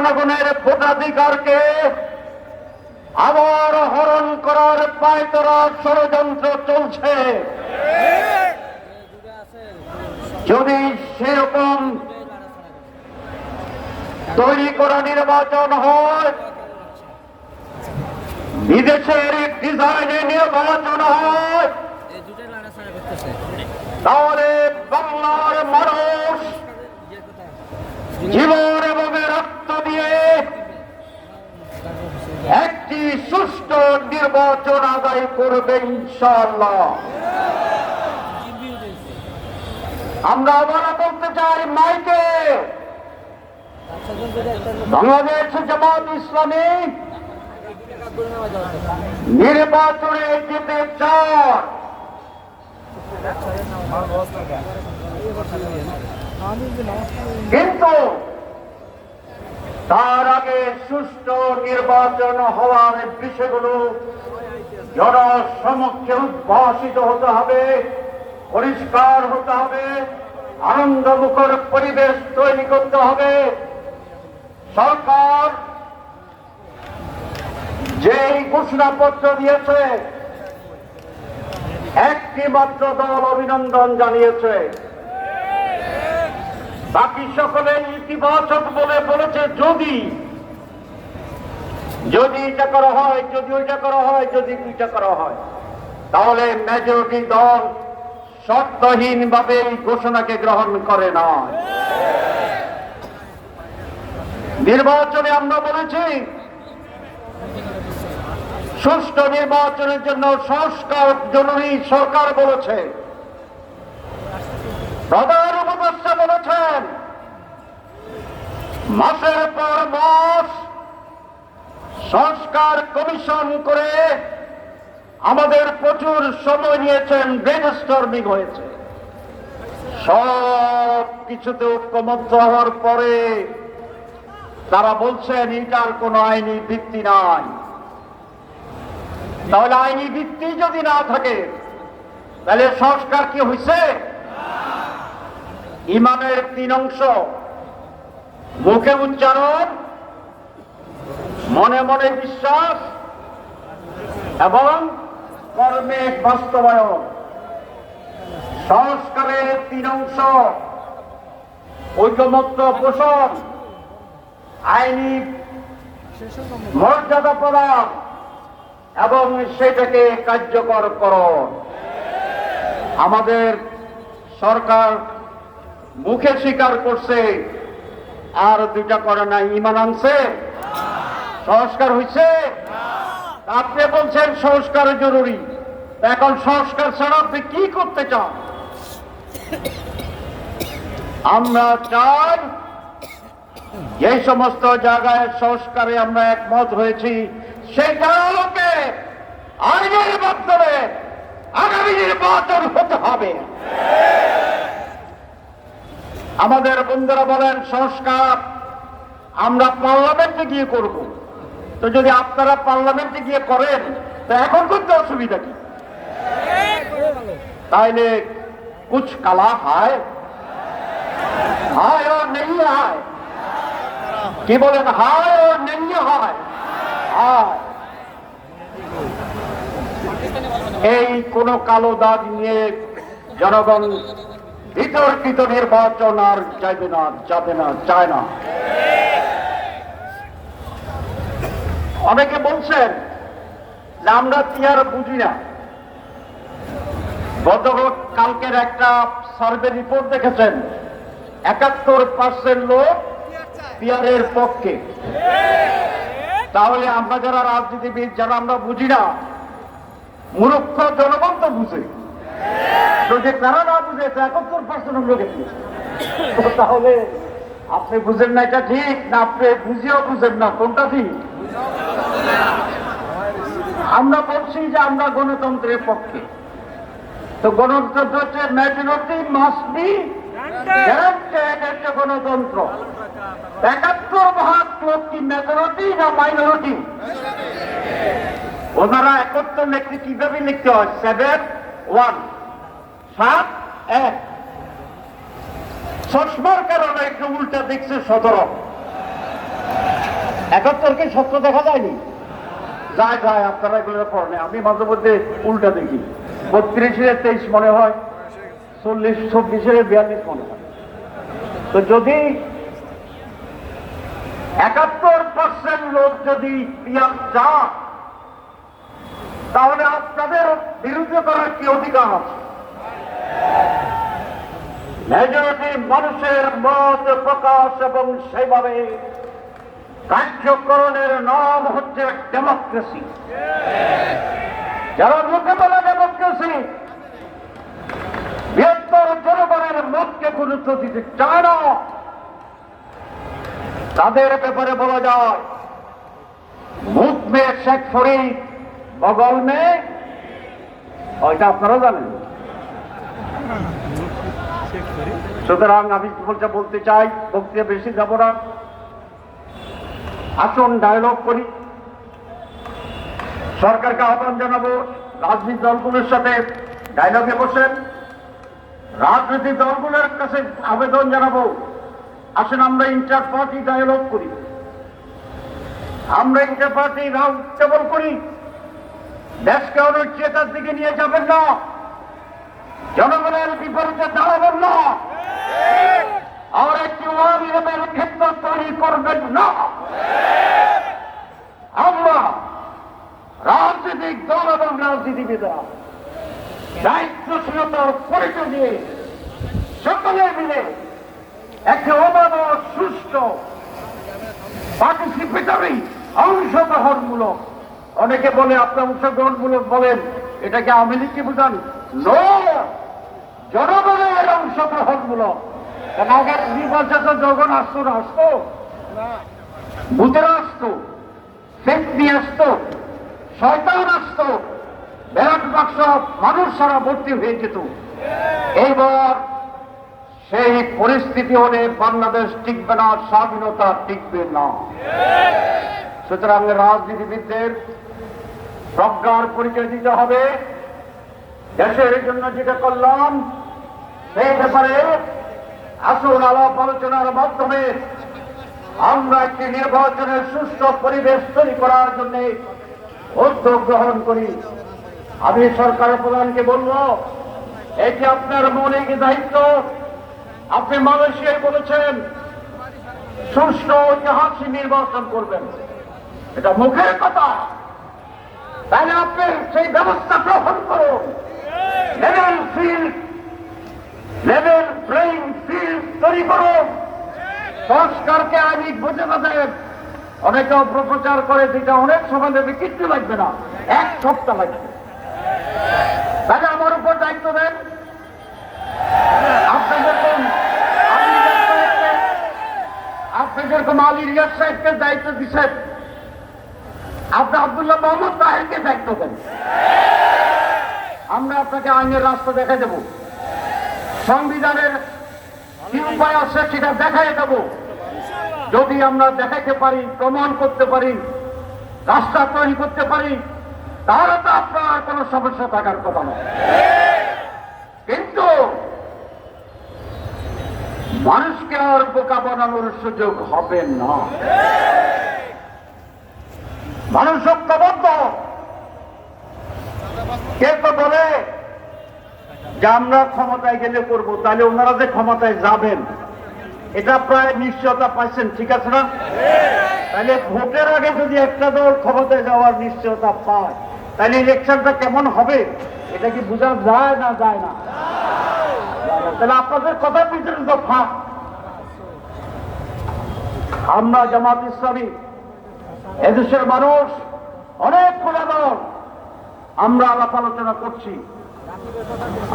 জনগণের ভোটাধিকারকে আবার হরণ করার পায়তরা ষড়যন্ত্র চলছে। যদি সেরকম তৈরি করা নির্বাচন হয়, বিদেশের ডিজাইনে নির্বাচন হয়, তাহলে বাংলার মানুষ জীবন এবং রক্ত দিয়ে একটি সুষ্ঠু নির্বাচন আদায় করবে ইনশাআল্লাহ। আমরা আবার বলতে চাই মাইকে। বাংলাদেশ জামাত ইসলামী নির্বাচনে যেতে চায়। কিন্তু তার আগে সুষ্ঠু নির্বাচন হওয়ার বিষয়গুলো জনসমক্ষে উদ্ভাসিত হতে হবে, পরিষ্কার হতে হবে, আনন্দমুখর পরিবেশ তৈরি করতে হবে। সরকার যেই ঘোষণাপত্র দিয়েছে একটি মাত্র দল অভিনন্দন জানিয়েছে। বাকি সকলে ইতিবাচক বলে বলেছে, যদি। যদি এটা করা হয়, যদি ওইটা করা হয়, যদি দুইটা করা হয়। তাহলে মেজরিটি দল শর্তহীন ভাবে এই ঘোষণাকে গ্রহণ করে না। নির্বাচনে আমরা বলেছি, সুষ্ঠু নির্বাচনের জন্য সংস্কার জরুরি, সরকার বলেছে। প্রধান উপদেষ্টা বলেছেন মাসের পর মাস সংস্কার কমিশন করে আমাদের প্রচুর সময় নিয়েছেন ব্রেন স্টর্মিং হয়েছে। সব কিছুতে ঐক্যমত্য হওয়ার পরে তারা বলছেন এটার কোনো আইনি ভিত্তি নাই। তাহলে আইনি ভিত্তি যদি না থাকে, তাহলে সংস্কার কি হয়েছে ইমানের তিন অংশ। মুখে উচ্চারণ, মনে মনে বিশ্বাস, এবং কর্মে বাস্তবায়ন। সংস্কারের তিন অংশ ঐকমত্য পোষণ, আইনি মর্যাদা প্রদান, এবং সেটাকে কার্যকর কর আমাদের সরকার মুখে স্বীকার করছে আর দুইটা করে না ইমান আনছে? সংস্কার হয়েছে আপনি বলছেন সংস্কার জরুরি। এখন সংস্কার ছাড়া আপনি কি করতে চান? আমরা চাই যে সমস্ত জায়গায় সংস্কারে আমরা একমত হয়েছি সেইটা আলোকে আইনের মাধ্যমে আগামী নির্বাচন হতে হবে। আমাদের বন্ধুরা বলেন, সংস্কার, আমরা পার্লামেন্টে গিয়ে করব। তো যদি আপনারা পার্লামেন্টে গিয়ে করেন, তো এখন করতে অসুবিধা কি? তাইলে কুছ কালা হয়? ও নেই কি বলেন ও নেই হায়। এই কোন কালো দাগ নিয়ে জনগণ বিতর্কিত নির্বাচন আর যাবে না যাবে না চায় না। অনেকে বলছেন, আমরা কি আর বুঝি না। গত কালকের একটা সার্ভে রিপোর্ট দেখেছেন, একাত্তর পার্সেন্ট লোক পিয়ারের পক্ষে। তাহলে আমরা যারা রাজনীতিবিদ, যারা আমরা বুঝি না, মূর্খ জনগণ তো বুঝে। যে তারা না বুঝে একাত্তর পার্সেন্ট লোক তাহলে আপনি বুঝেন না এটা ঠিক, না আপনি বুঝিও বুঝেন না, কোনটা ঠিক? আমরা বলছি যে আমরা গণতন্ত্রের পক্ষে। তো গণতন্ত্র হচ্ছে মেজরিটি মাস্ট একটা গণতন্ত্র। একাত্তর ভাগ লোক কি মেজরিটি না মাইনরিটি ওনারা একত্র লিখতে কীভাবে লিখতে হয়? সেভেন ওয়ান সাত এক। চশমার কারণে একটু উল্টা দেখছে সতেরো। একাত্তরকে সত্য দেখা যায়নি? যায় যায় আপনারা এগুলো পড়েন। আমি মাঝে মধ্যে উল্টা দেখি। বত্রিশের তেইশ মনে হয়, চল্লিশ, চব্বিশের বিয়াল্লিশ মনে হয়। তো যদি একাত্তর পার্সেন্ট লোক যদি পিয়াজ চান তাহলে আপনাদের বিরুদ্ধে করার কি অধিকার আছে? মেজরিটি মানুষের মত প্রকাশ এবং সেইভাবে কার্যকরণের নাম হচ্ছে ডেমোক্রেসি। যারা মুখে বলে ডেমোক্রেসি, বৃহত্তর জনগণের মতকে গুরুত্ব দিতে চায় না, তাদের ব্যাপারে বলা যায় মুখ মে শেখ ফরিদ বগল মে ওইটা আপনারা জানেন। সুতরাং আমি বলতে বলতে চাই, বক্তৃতা বেশি যাব না। আসুন ডায়লগ করি। সরকারকে আহ্বান জানাব রাজনীতি দলগুলোর সাথে ডায়লগে বসেন। রাজনৈতিক দলগুলোর কাছে আবেদন জানাব। আসুন আমরা ইন্টার পার্টি ডায়লগ করি। আমরা ইন্টার পার্টি রাউন্ড টেবল করি। দেশকে অনুচ্ছেদার দিকে নিয়ে যাবেন না। জনগণের বিপরীতে দাঁড়াবেন না। আর একটি ওয়ান ক্ষেত্র তৈরি করবেন না। আমরা রাজনৈতিক দল এবং রাজনীতিবিদরা দায়িত্বশীলতার পরিচয় দিয়ে সকলে মিলে একটি অবাধ সুষ্ঠু পার্টিসিপেটরি অংশগ্রহণমূলক, অনেকে বলে আপনার অংশগ্রহণমূলক বলেন, এটাকে আওয়ামী লীগকে বুঝান? জনগণের অংশগ্রহণমূলক। আগে নির্বাচন যখন আসতো না আসতো? ভূতেরা আসতো ফেক নিয়ে আসতো, শয়তান আসতো ব্যালট বাক্স মানুষ সারা ভর্তি হয়ে যেত। এইবার সেই পরিস্থিতি হলে বাংলাদেশ টিকবে না, স্বাধীনতা টিকবে না। সুতরাং রাজনীতিবিদদের প্রজ্ঞার পরিচয় দিতে হবে। দেশের জন্য যেটা করলাম, সেই ব্যাপারে আসুন আলাপ আলোচনার মাধ্যমে আমরা একটি নির্বাচনের সুস্থ পরিবেশ তৈরি করার জন্য উদ্যোগ গ্রহণ করি। আমি সরকার প্রধানকে বলব এটি আপনার মৌলিক দায়িত্ব, আপনি মালয়েশিয়ায় বলেছেন, সুষ্ঠু ঐতিহাসিক নির্বাচন করবেন। এটা মুখের কথা। তাহলে আপনি সেই ব্যবস্থা গ্রহণ করুন। Level field level playing field তৈরি করুন। সংস্কারকে আইনিক বুঝে দেন অনেকে অপপ্রচার করে যেটা অনেক সময় দেবে কিচ্ছু লাগবে না, এক সপ্তাহ লাগবে। তাহলে আমার উপর দায়িত্ব দেন। আপনি যেরকম আলী রিয়াজ সাহেবকে দায়িত্ব দিচ্ছেন। আপনি আব্দুল্লাহ মোহাম্মদ তাহেরকে দায়িত্ব দেন। আমরা আপনাকে আইনের রাস্তা দেখা দেব। সংবিধানের কি উপায় আছে সেটা দেখাই দেব। যদি আমরা দেখাইতে পারি, প্রমাণ করতে পারি, রাস্তা তৈরি করতে পারি, তাহলে তো আপনার কোনো সমস্যা থাকার কথা নয়। কিন্তু মানুষকে আর বোকা বানানোর সুযোগ হবে না। মানুষ ঐক্যবদ্ধ। কে তো বলে যে আমরা ক্ষমতায় গেলে করব? তাহলে ওনারা যে ক্ষমতায় যাবেন, এটা প্রায় নিশ্চয়তা পাইছেন, ঠিক আছে না? তাহলে ভোটের আগে যদি একটা দল ক্ষমতায় যাওয়ার নিশ্চয়তা পায়, তাহলে ইলেকশনটা কেমন হবে? এটা কি বোঝা যায় না যায় না? তাহলে আপনাদের কথা পিছনে তো ফাঁক। আমরা জামাত ইসলামী, এদেশের মানুষ, অনেক খোলা দল আমরা আলাপ আলোচনা করছি।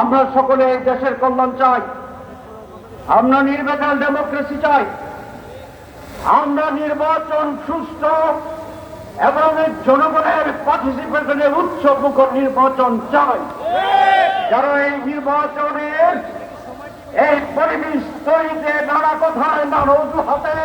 আমরা সকলে এই দেশের কল্যাণ চাই। আমরা নির্বাচন ডেমোক্রেসি চাই। আমরা নির্বাচন সুস্থ এবং জনগণের পার্টিসিপেশনের উচ্চ মুখর নির্বাচন চাই। যারা এই নির্বাচনের এই পরিবেশ তৈরিতে নানা কথায় নানা অজুহাতে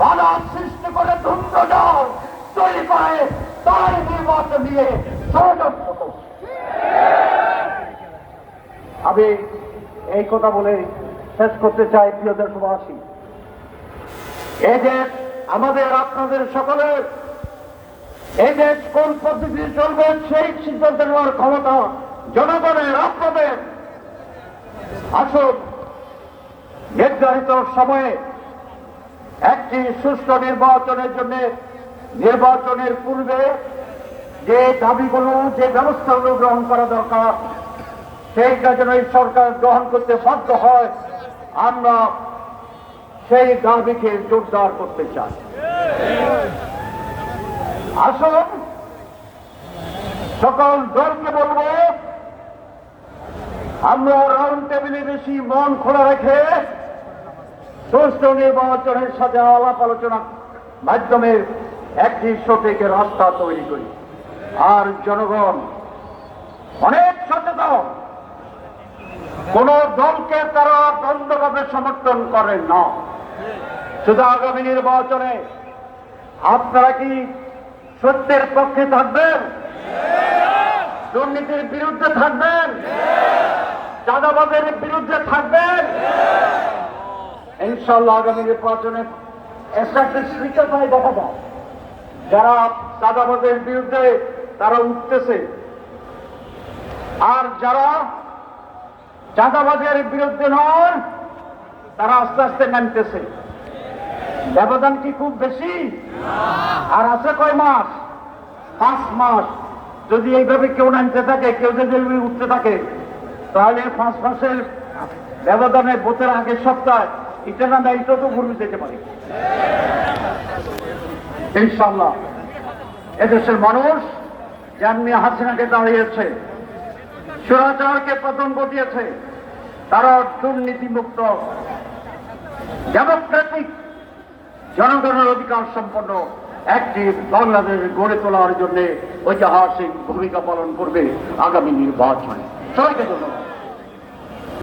বাধা সৃষ্টি করে দ্বন্দ্ব তৈরি করে, তাই নির্বাচন নিয়ে আমি এই কথা বলে শেষ করতে চাই, প্রিয় দেশবাসী। এই যে আমাদের, আপনাদের সকলের। এই দেশ কোন পদ্ধতি চলবে, সেই সিদ্ধান্ত নেওয়ার ক্ষমতা জনগণের, আপনাদের। আসুন, নির্ধারিত সময়ে একটি সুষ্ঠু নির্বাচনের জন্য, নির্বাচনের পূর্বে যে দাবিগুলো যে ব্যবস্থাগুলো গ্রহণ করা দরকার সেইটা যেন এই সরকার গ্রহণ করতে বাধ্য হয়। আমরা সেই দাবিকে জোরদার করতে চাই। আসুন, সকল দলকে বলব, আমরা রাউন্ড টেবিলে বেশি মন খোলা রেখে সুষ্ঠু নির্বাচনের সাথে আলাপ আলোচনা মাধ্যমে একটি সঠিক রাস্তা তৈরি করি। আর জনগণ অনেক সচেতন। কোন দলকে তারা দ্বন্দ্বভাবে সমর্থন করেন না। শুধু আগামী নির্বাচনে আপনারা কি সত্যের পক্ষে থাকবেন? দুর্নীতির বিরুদ্ধে থাকবেন? চাঁদাবাদের বিরুদ্ধে থাকবেন? ইনশাল্লাহ আগামী নির্বাচনে স্ট্যাটিস্টিক্যাল দেখা যায় যারা চাঁদাবাদের বিরুদ্ধে তারা উঠতেছে। আর যারা চাঁদাবাজের বিরুদ্ধে নন তারা আস্তে আস্তে নামতেছে। ব্যবধান কি খুব বেশি? আর আছে কয় মাস? পাঁচ মাস। যদি এইভাবে কেউ নামতে থাকে, কেউ যদি উঠতে থাকে, তাহলে পাঁচ মাসের ব্যবধানে বোতের আগের সপ্তাহ এটা না এটা তো ঘুরবে যেতে পারে। ইনশাল্লাহ এদেশের মানুষ যেমনি হাসিনাকে দাঁড়িয়েছে। সুরাচারকে পতন ঘটিয়েছে। তারা দুর্নীতিমুক্ত, ডেমোক্রেটিক, জনগণের অধিকার সম্পন্ন একটি বাংলাদেশ গড়ে তোলার জন্য ঐতিহাসিক ভূমিকা পালন করবে আগামী নির্বাচনে। সবাইকে ধন্যবাদ।